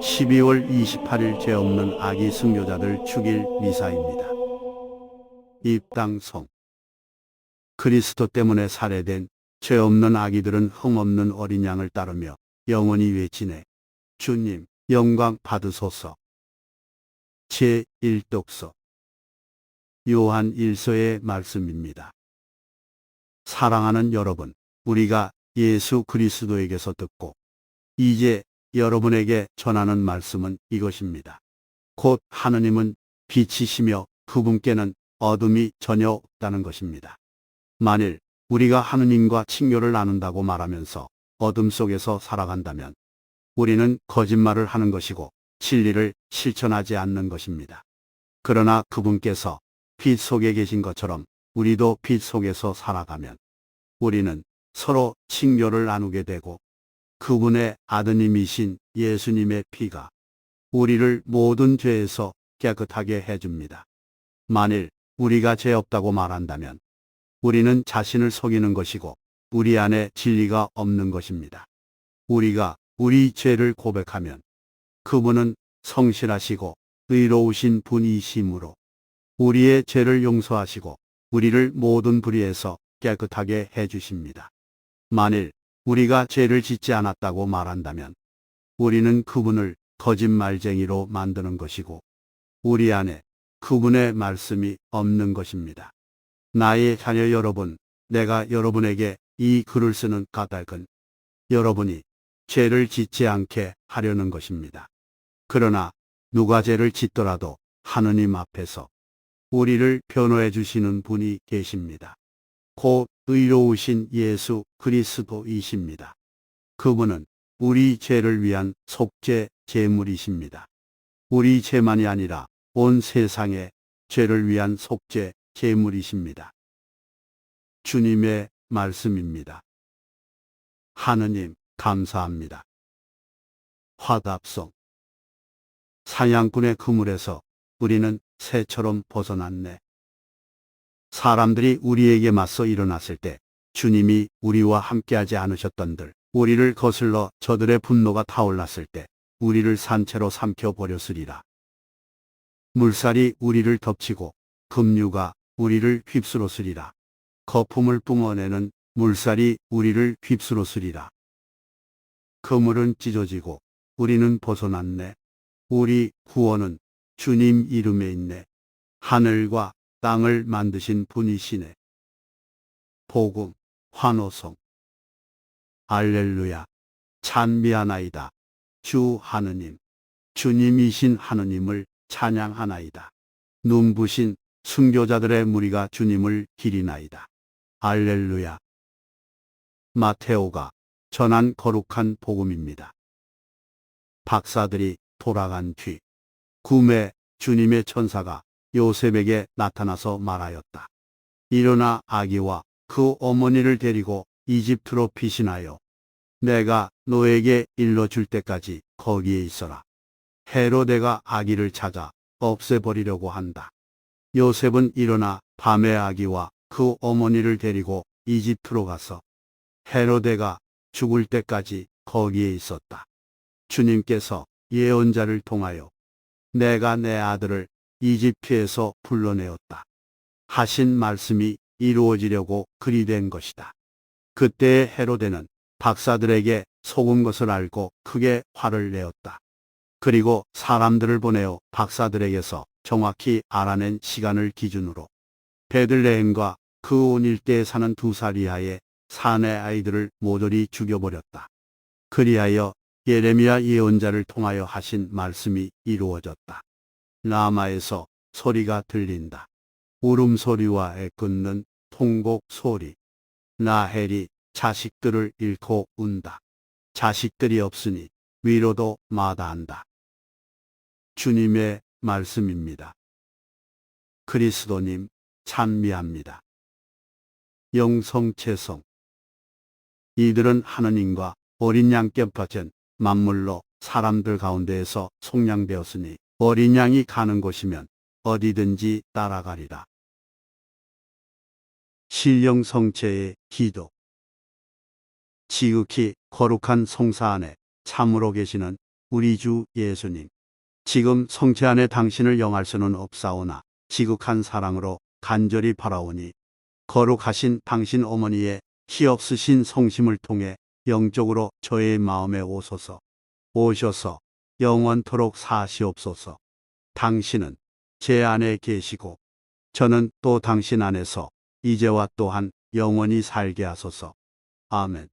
12월 28일 죄 없는 아기 순교자들 축일 미사입니다. 입당성 그리스도 때문에 살해된 죄 없는 아기들은 흠없는 어린 양을 따르며 영원히 외치네. 주님, 영광 받으소서. 제1독서 요한 1서의 말씀입니다. 사랑하는 여러분, 우리가 예수 그리스도에게서 듣고 이제 여러분에게 전하는 말씀은 이것입니다. 곧 하느님은 빛이시며 그분께는 어둠이 전혀 없다는 것입니다. 만일 우리가 하느님과 친교를 나눈다고 말하면서 어둠 속에서 살아간다면 우리는 거짓말을 하는 것이고 진리를 실천하지 않는 것입니다. 그러나 그분께서 빛 속에 계신 것처럼 우리도 빛 속에서 살아가면 우리는 서로 친교를 나누게 되고 그분의 아드님이신 예수님의 피가 우리를 모든 죄에서 깨끗하게 해줍니다. 만일 우리가 죄 없다고 말한다면 우리는 자신을 속이는 것이고 우리 안에 진리가 없는 것입니다. 우리가 우리 죄를 고백하면 그분은 성실하시고 의로우신 분이시므로 우리의 죄를 용서하시고 우리를 모든 불의에서 깨끗하게 해주십니다. 만일 우리가 죄를 짓지 않았다고 말한다면 우리는 그분을 거짓말쟁이로 만드는 것이고 우리 안에 그분의 말씀이 없는 것입니다. 나의 자녀 여러분, 내가 여러분에게 이 글을 쓰는 까닭은 여러분이 죄를 짓지 않게 하려는 것입니다. 그러나 누가 죄를 짓더라도 하느님 앞에서 우리를 변호해 주시는 분이 계십니다. 곧 의로우신 예수 그리스도이십니다. 그분은 우리 죄를 위한 속죄 제물이십니다. 우리 죄만이 아니라 온 세상의 죄를 위한 속죄 제물이십니다. 주님의 말씀입니다. 하느님, 감사합니다. 화답송 사냥꾼의 그물에서 우리는 새처럼 벗어났네. 사람들이 우리에게 맞서 일어났을 때 주님이 우리와 함께하지 않으셨던들, 우리를 거슬러 저들의 분노가 타올랐을 때 우리를 산채로 삼켜 버렸으리라. 물살이 우리를 덮치고 급류가 우리를 휩쓸었으리라. 거품을 뿜어내는 물살이 우리를 휩쓸었으리라. 그물은 찢어지고 우리는 벗어났네. 우리 구원은 주님 이름에 있네. 하늘과 땅을 만드신 분이시네. 복음, 환호성. 알렐루야. 찬미하나이다. 주 하느님. 주님이신 하느님을 찬양하나이다. 눈부신 순교자들의 무리가 주님을 기리나이다. 알렐루야. 마테오가 전한 거룩한 복음입니다. 박사들이 돌아간 뒤 구매 주님의 천사가 요셉에게 나타나서 말하였다. 일어나 아기와 그 어머니를 데리고 이집트로 피신하여 내가 너에게 일러줄 때까지 거기에 있어라. 헤로데가 아기를 찾아 없애버리려고 한다. 요셉은 일어나 밤에 아기와 그 어머니를 데리고 이집트로 가서 헤로데가 죽을 때까지 거기에 있었다. 주님께서 예언자를 통하여 내가 내 아들을 이집트에서 불러내었다. 하신 말씀이 이루어지려고 그리 된 것이다. 그때의 헤로데는 박사들에게 속은 것을 알고 크게 화를 내었다. 그리고 사람들을 보내어 박사들에게서 정확히 알아낸 시간을 기준으로 베들레헴과 그 온 일대에 사는 두 살 이하의 사내 아이들을 모조리 죽여버렸다. 그리하여 예레미야 예언자를 통하여 하신 말씀이 이루어졌다. 라마에서 소리가 들린다. 울음소리와 애끓는 통곡 소리. 라헬이 자식들을 잃고 운다. 자식들이 없으니 위로도 마다한다. 주님의 말씀입니다. 그리스도님 찬미합니다. 영성체성 이들은 하느님과 어린 양께 바친 만물로 사람들 가운데에서 속량되었으니 어린 양이 가는 곳이면 어디든지 따라가리라. 신령 성체의 기도 지극히 거룩한 성사 안에 참으로 계시는 우리 주 예수님. 지금 성체 안에 당신을 영할 수는 없사오나 지극한 사랑으로 간절히 바라오니 거룩하신 당신 어머니의 희없으신 성심을 통해 영적으로 저의 마음에 오소서 오셔서 영원토록 사시옵소서. 당신은 제 안에 계시고 저는 또 당신 안에서 이제와 또한 영원히 살게 하소서. 아멘.